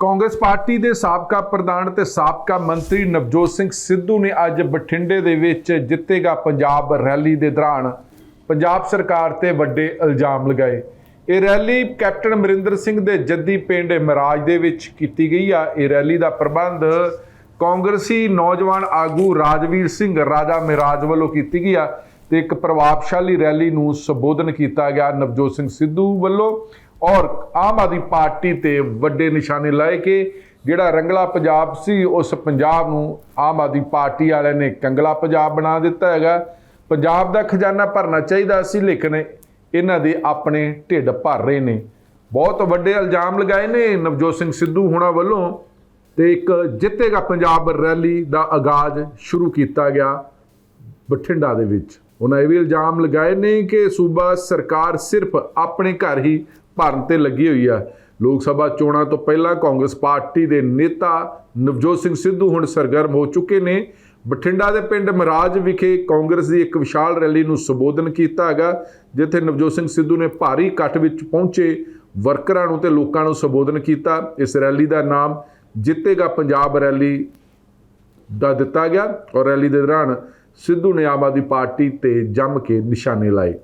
Congress party ਦੇ ਸਾਬਕਾ ਪ੍ਰਧਾਨ ਤੇ ਸਾਬਕਾ ਮੰਤਰੀ ਨਵਜੋਤ ਸਿੰਘ ਸਿੱਧੂ ਨੇ ਅੱਜ ਬਠਿੰਡੇ ਦੇ ਵਿੱਚ ਜਿੱਤੇਗਾ ਪੰਜਾਬ ਰੈਲੀ ਦੇ ਦੌਰਾਨ। ਪੰਜਾਬ ਸਰਕਾਰ ਤੇ ਵੱਡੇ ਇਲਜ਼ਾਮ ਲਗਾਏ। ਇਹ ਰੈਲੀ ਕੈਪਟਨ ਅਮਰਿੰਦਰ ਸਿੰਘ ਦੇ ਜੱਦੀ ਪਿੰਡ ਮਰਾਜ ਦੇ ਵਿੱਚ ਕੀਤੀ ਗਈ ਆ। ਇਹ ਰੈਲੀ ਦਾ ਪ੍ਰਬੰਧ ਕਾਂਗਰਸੀ ਨੌਜਵਾਨ ਆਗੂ ਰਾਜਵੀਰ ਸਿੰਘ ਰਾਜਾ ਮਿਰਾਜ ਵੱਲੋਂ ਕੀਤੀ ਗਈ ਆ ਤੇ ਇੱਕ ਪ੍ਰਭਾਵਸ਼ਾਲੀ ਰੈਲੀ ਨੂੰ ਸੰਬੋਧਨ ਕੀਤਾ ਗਿਆ ਨਵਜੋਤ ਸਿੰਘ ਸਿੱਧੂ ਵੱਲੋਂ। ਔਰ ਆਮ ਆਦਮੀ ਪਾਰਟੀ ਤੇ ਵੱਡੇ ਨਿਸ਼ਾਨੇ ਲਾਏ ਕਿ ਜਿਹੜਾ ਰੰਗਲਾ ਪੰਜਾਬ ਸੀ, ਉਸ ਪੰਜਾਬ ਨੂੰ ਆਮ ਆਦਮੀ ਪਾਰਟੀ ਵਾਲਿਆਂ ਨੇ ਕੰਗਲਾ ਪੰਜਾਬ ਬਣਾ ਦਿੱਤਾ ਹੈਗਾ। ਪੰਜਾਬ ਦਾ ਖਜ਼ਾਨਾ ਭਰਨਾ ਚਾਹੀਦਾ ਸੀ, ਲੇਕਿਨ ਇਹਨਾਂ ਦੇ ਆਪਣੇ ਢਿੱਡ ਭਰ ਰਹੇ ਨੇ। ਬਹੁਤ ਵੱਡੇ ਇਲਜ਼ਾਮ ਲਗਾਏ ਨੇ ਨਵਜੋਤ ਸਿੰਘ ਸਿੱਧੂ ਹੁਣਾਂ ਵੱਲੋਂ ਤੇ ਇੱਕ ਜਿੱਤੇਗਾ ਪੰਜਾਬ ਰੈਲੀ ਦਾ ਆਗਾਜ਼ ਸ਼ੁਰੂ ਕੀਤਾ ਗਿਆ ਬਠਿੰਡਾ ਦੇ ਵਿੱਚ। ਉਹਨਾਂ ਇਹ ਵੀ ਇਲਜ਼ਾਮ ਲਗਾਏ ਨੇ ਕਿ ਸੂਬਾ ਸਰਕਾਰ ਸਿਰਫ ਆਪਣੇ ਘਰ ਹੀ ਭਰਨ ਤੇ ਲੱਗੀ ਹੋਈ ਆ। ਲੋਕ ਸਭਾ ਚੋਣਾਂ ਤੋਂ ਪਹਿਲਾਂ ਕਾਂਗਰਸ ਪਾਰਟੀ ਦੇ ਨੇਤਾ ਨਵਜੋਤ ਸਿੰਘ ਸਿੱਧੂ ਹੁਣ ਸਰਗਰਮ ਹੋ ਚੁੱਕੇ ਨੇ। ਬਠਿੰਡਾ ਦੇ ਪਿੰਡ ਮਰਾਜ ਵਿਖੇ ਕਾਂਗਰਸ ਦੀ ਇੱਕ ਵਿਸ਼ਾਲ ਰੈਲੀ ਨੂੰ ਸੰਬੋਧਨ ਕੀਤਾ ਹੈਗਾ, ਜਿੱਥੇ ਨਵਜੋਤ ਸਿੰਘ ਸਿੱਧੂ ਨੇ ਭਾਰੀ ਇਕੱਠ ਵਿੱਚ ਪਹੁੰਚੇ। ਵਰਕਰਾਂ ਨੂੰ ਤੇ ਲੋਕਾਂ ਨੂੰ ਸੰਬੋਧਨ ਕੀਤਾ। ਇਸ ਰੈਲੀ ਦਾ ਨਾਮ ਜਿੱਤੇਗਾ ਪੰਜਾਬ ਰੈਲੀ ਦਾ ਦਿੱਤਾ ਗਿਆ ਔਰ ਰੈਲੀ ਦੇ ਦੌਰਾਨ ਸਿੱਧੂ ਨੇ ਆਮ ਆਦਮੀ ਪਾਰਟੀ ਤੇ ਜੰਮ ਕੇ ਨਿਸ਼ਾਨੇ ਲਾਏ।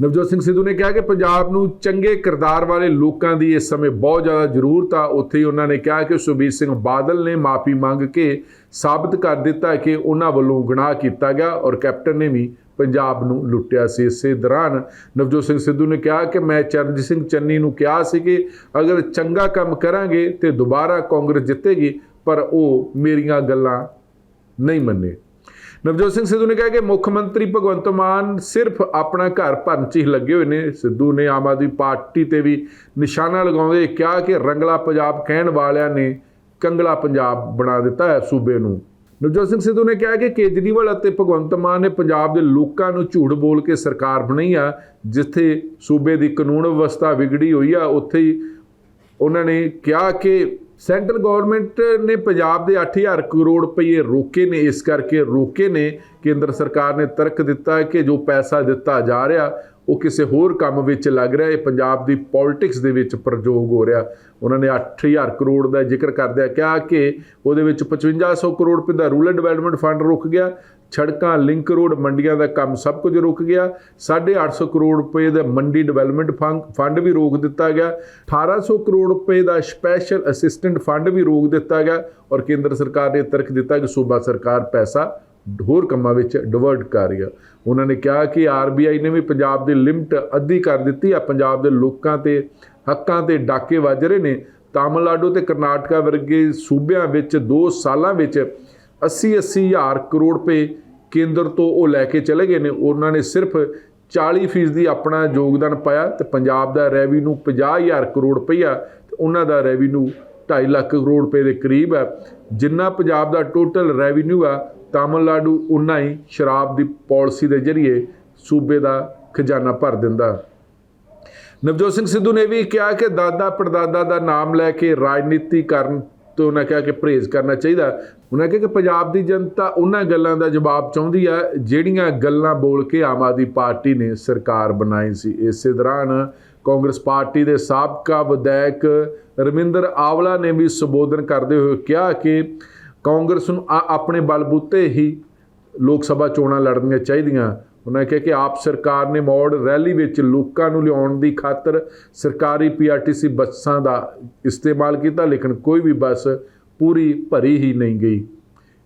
ਨਵਜੋਤ ਸਿੰਘ ਸਿੱਧੂ ਨੇ ਕਿਹਾ ਕਿ ਪੰਜਾਬ ਨੂੰ ਚੰਗੇ ਕਿਰਦਾਰ ਵਾਲੇ ਲੋਕਾਂ ਦੀ ਇਸ ਸਮੇਂ ਬਹੁਤ ਜ਼ਿਆਦਾ ਜ਼ਰੂਰਤ ਆ। ਉੱਥੇ ਹੀ ਉਹਨਾਂ ਨੇ ਕਿਹਾ ਕਿ ਸੁਬੀਰ ਸਿੰਘ ਬਾਦਲ ਨੇ ਮਾਫੀ ਮੰਗ ਕੇ ਸਾਬਤ ਕਰ ਦਿੱਤਾ ਕਿ ਉਹਨਾਂ ਵੱਲੋਂ ਗੁਨਾਹ ਕੀਤਾ ਗਿਆ ਔਰ ਕੈਪਟਨ ਨੇ ਵੀ ਪੰਜਾਬ ਨੂੰ ਲੁੱਟਿਆ ਸੀ। ਇਸੇ ਦੌਰਾਨ ਨਵਜੋਤ ਸਿੰਘ ਸਿੱਧੂ ਨੇ ਕਿਹਾ ਕਿ ਮੈਂ ਚਰਨਜੀਤ ਸਿੰਘ ਚੰਨੀ ਨੂੰ ਕਿਹਾ ਸੀ ਕਿ ਅਗਰ ਚੰਗਾ ਕੰਮ ਕਰਾਂਗੇ ਤੇ ਦੁਬਾਰਾ ਕਾਂਗਰਸ ਜਿੱਤੇਗੀ, ਪਰ ਉਹ ਮੇਰੀਆਂ ਗੱਲਾਂ ਨਹੀਂ ਮੰਨੇ। ਨਵਜੋਤ ਸਿੰਘ ਸਿੱਧੂ ਨੇ ਕਿਹਾ ਕਿ ਮੁੱਖ ਮੰਤਰੀ ਭਗਵੰਤ ਮਾਨ ਸਿਰਫ ਆਪਣਾ ਘਰ ਭਰਨ 'ਚ ਹੀ ਲੱਗੇ ਹੋਏ ਨੇ। ਸਿੱਧੂ ਨੇ ਆਮ ਆਦਮੀ ਪਾਰਟੀ ਤੇ ਵੀ ਨਿਸ਼ਾਨਾ ਲਗਾਉਂਦੇ ਕਿਹਾ ਕਿ ਰੰਗਲਾ ਪੰਜਾਬ ਕਹਿਣ ਵਾਲਿਆਂ ਨੇ ਕੰਗਲਾ ਪੰਜਾਬ ਬਣਾ ਦਿੱਤਾ ਹੈ ਸੂਬੇ ਨੂੰ। ਨਵਜੋਤ ਸਿੰਘ ਸਿੱਧੂ ਨੇ ਕਿਹਾ ਕਿ ਕੇਜਰੀਵਾਲ ਅਤੇ ਭਗਵੰਤ ਮਾਨ ਨੇ ਪੰਜਾਬ ਦੇ ਲੋਕਾਂ ਨੂੰ ਝੂਠ ਬੋਲ ਕੇ ਸਰਕਾਰ ਬਣਾਈ ਆ, ਜਿੱਥੇ ਸੂਬੇ ਦੀ ਕਾਨੂੰਨ ਵਿਵਸਥਾ ਵਿਗੜੀ ਹੋਈ ਆ, ਉੱਥੇ ਹੀ ਉਹਨਾਂ ਨੇ ਕਿਹਾ ਕਿ ਸੈਂਟਰਲ ਗਵਰਨਮੈਂਟ ਨੇ ਪੰਜਾਬ ਦੇ 8000 ਕਰੋੜ ਰੁਪਏ ਰੋਕੇ ਨੇ, ਇਸ ਕਰਕੇ ਰੋਕੇ ਨੇ। ਕੇਂਦਰ ਸਰਕਾਰ ਨੇ ਤਰਕ ਦਿੱਤਾ ਹੈ ਕਿ ਜੋ ਪੈਸਾ ਦਿੱਤਾ ਜਾ ਰਿਹਾ, ਉਹ ਕਿਸੇ ਹੋਰ ਕੰਮ ਵਿੱਚ ਲੱਗ ਰਿਹਾ। ਇਹ ਪੰਜਾਬ ਦੀ ਪੋਲਿਟਿਕਸ ਦੇ ਵਿੱਚ ਪ੍ਰਯੋਗ ਹੋ ਰਿਹਾ। ਉਹਨਾਂ ਨੇ 8000 ਕਰੋੜ ਦਾ ਜ਼ਿਕਰ ਕਰਦਿਆਂ ਕਿਹਾ ਕਿ ਉਹਦੇ ਵਿੱਚ 5500 ਕਰੋੜ ਰੁਪਏ ਦਾ ਰੂਰਲ ਡਿਵੈਲਪਮੈਂਟ ਫੰਡ ਰੁਕ ਗਿਆ। ਸੜਕਾਂ ਲਿੰਕ ਰੋਡ, ਮੰਡੀਆਂ ਦਾ ਕੰਮ ਸਭ ਕੁਝ ਰੁਕ ਗਿਆ। 850 ਕਰੋੜ ਰੁਪਏ ਦਾ ਮੰਡੀ ਡਿਵੈਲਪਮੈਂਟ ਫੰਡ ਵੀ ਰੋਕ ਦਿੱਤਾ ਗਿਆ। 1800 ਕਰੋੜ ਰੁਪਏ ਦਾ ਸਪੈਸ਼ਲ ਅਸਿਸਟੈਂਟ ਫੰਡ ਵੀ ਰੋਕ ਦਿੱਤਾ ਗਿਆ ਔਰ ਕੇਂਦਰ ਸਰਕਾਰ ਨੇ ਤਰਕ ਦਿੱਤਾ ਕਿ ਸੂਬਾ ਸਰਕਾਰ ਪੈਸਾ ਹੋਰ ਕੰਮਾਂ ਵਿੱਚ ਡਿਵਰਟ ਕਰ ਰਹੀ ਆ। ਉਹਨਾਂ ਨੇ ਕਿਹਾ ਕਿ ਆਰਬੀਆਈ ਨੇ ਵੀ ਪੰਜਾਬ ਦੀ ਲਿਮਟ ਅੱਧੀ ਕਰ ਦਿੱਤੀ ਆ। ਪੰਜਾਬ ਦੇ ਲੋਕਾਂ ਤੇ ਹੱਕਾਂ ਤੇ ਡਾਕੇ ਵੱਜ ਰਹੇ ਨੇ। ਤਾਮਿਲਨਾਡੂ ਤੇ ਕਰਨਾਟਕਾ ਵਰਗੇ ਸੂਬਿਆਂ ਵਿੱਚ 2 ਸਾਲਾਂ ਵਿੱਚ 80 80 ਹਜ਼ਾਰ ਕਰੋੜ ਰੁਪਏ ਕੇਂਦਰ ਤੋਂ ਉਹ ਲੈ ਕੇ ਚਲੇ ਗਏ ਨੇ। ਉਹਨਾਂ ਨੇ ਸਿਰਫ 40% ਫੀਸਦੀ ਆਪਣਾ ਯੋਗਦਾਨ ਪਾਇਆ ਤੇ ਪੰਜਾਬ ਦਾ ਰੈਵਨਿਊ 50000 ਕਰੋੜ ਰੁਪਈਆ ਤੇ ਉਹਨਾਂ ਦਾ ਰੈਵਨਿਊ 2.5 ਲੱਖ ਕਰੋੜ ਰੁਪਏ ਦੇ ਕਰੀਬ ਹੈ ਜਿੰਨਾ ਪੰਜਾਬ ਦਾ ਟੋਟਲ ਰੈਵਨਿਊ ਆ, ਤਾਮਿਲਨਾਡੂ ਉਨਾ ਹੀ ਸ਼ਰਾਬ ਦੀ ਪਾਲਿਸੀ ਦੇ ਜ਼ਰੀਏ ਸੂਬੇ ਦਾ ਖਜ਼ਾਨਾ ਭਰ ਦਿੰਦਾ। ਨਵਜੋਤ ਸਿੰਘ ਸਿੱਧੂ ਨੇ ਵੀ ਕਿਹਾ ਕਿ ਦਾਦਾ ਪੜਦਾਦਾ ਦਾ ਨਾਮ ਲੈ ਕੇ ਰਾਜਨੀਤੀ ਕਰਨ ਤੋਂ ਉਹਨਾਂ ਕਿਹਾ ਕਿ ਪਰਹੇਜ਼ ਕਰਨਾ ਚਾਹੀਦਾ। ਉਹਨਾਂ ਕਿਹਾ ਕਿ ਪੰਜਾਬ ਦੀ ਜਨਤਾ ਉਹਨਾਂ ਗੱਲਾਂ ਦਾ ਜਵਾਬ ਚਾਹੁੰਦੀ ਆ, ਜਿਹੜੀਆਂ ਗੱਲਾਂ ਬੋਲ ਕੇ ਆਮ ਆਦਮੀ ਪਾਰਟੀ ਨੇ ਸਰਕਾਰ ਬਣਾਈ ਸੀ। ਇਸੇ ਦੌਰਾਨ ਕਾਂਗਰਸ ਪਾਰਟੀ ਦੇ ਸਾਬਕਾ ਵਿਧਾਇਕ ਰਮਿੰਦਰ ਆਵਲਾ ਨੇ ਵੀ ਸੰਬੋਧਨ ਕਰਦੇ ਹੋਏ ਕਿਹਾ ਕਿ ਕਾਂਗਰਸ ਨੂੰ ਆ- ਆਪਣੇ ਬਲਬੂਤੇ ਹੀ ਲੋਕ ਸਭਾ ਚੋਣਾਂ ਲੜਨੀਆਂ ਚਾਹੀਦੀਆਂ। ਉਹਨਾਂ ਕਿਹਾ ਕਿ ਆਪ ਸਰਕਾਰ ਨੇ ਮੌੜ ਰੈਲੀ ਵਿੱਚ ਲੋਕਾਂ ਨੂੰ ਲਿਆਉਣ ਦੀ ਖਾਤਰ ਸਰਕਾਰੀ ਪੀਆਰਟੀਸੀ ਬੱਸਾਂ ਦਾ ਇਸਤੇਮਾਲ ਕੀਤਾ, ਲੇਕਿਨ ਕੋਈ ਵੀ ਬੱਸ ਪੂਰੀ ਭਰੀ ਹੀ ਨਹੀਂ ਗਈ।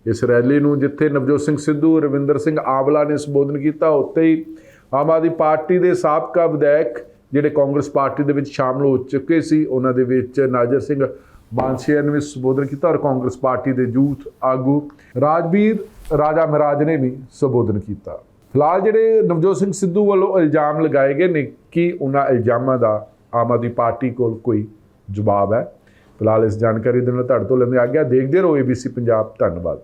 ਇਸ ਰੈਲੀ ਨੂੰ ਜਿੱਥੇ ਨਵਜੋਤ ਸਿੰਘ ਸਿੱਧੂ, ਰਵਿੰਦਰ ਸਿੰਘ ਆਵਲਾ ਨੇ ਸੰਬੋਧਨ ਕੀਤਾ, ਉੱਥੇ ਹੀ ਆਮ ਆਦਮੀ ਪਾਰਟੀ ਦੇ ਸਾਬਕਾ ਵਿਧਾਇਕ ਜਿਹੜੇ ਕਾਂਗਰਸ ਪਾਰਟੀ ਦੇ ਵਿੱਚ ਸ਼ਾਮਲ ਹੋ ਚੁੱਕੇ ਸੀ, ਉਹਨਾਂ ਦੇ ਵਿੱਚ ਨਾਜਰ ਸਿੰਘ ਬਾਂਸੀਆ ਨੇ ਵੀ ਸੰਬੋਧਨ ਕੀਤਾ ਔਰ ਕਾਂਗਰਸ ਪਾਰਟੀ ਦੇ ਯੂਥ ਆਗੂ ਰਾਜਵੀਰ ਰਾਜਾ ਮਹਾਰਾਜ ਨੇ ਵੀ ਸੰਬੋਧਨ ਕੀਤਾ। ਫਿਲਹਾਲ ਜਿਹੜੇ ਨਵਜੋਤ ਸਿੰਘ ਸਿੱਧੂ ਵੱਲੋਂ ਇਲਜ਼ਾਮ ਲਗਾਏ ਗਏ ਨੇ ਕਿ ਉਹਨਾਂ ਇਲਜ਼ਾਮਾਂ ਦਾ ਆਮ ਆਦਮੀ ਪਾਰਟੀ ਕੋਲ ਕੋਈ ਜਵਾਬ ਹੈ। ਫਿਲਹਾਲ ਇਸ ਜਾਣਕਾਰੀ ਦੇ ਨਾਲ ਤੁਹਾਡੇ ਤੋਂ ਲੈਂਦੇ ਆ ਗਿਆ ਦੇਖਦੇ ਰਹੋ ABC ਪੰਜਾਬ। ਧੰਨਵਾਦ।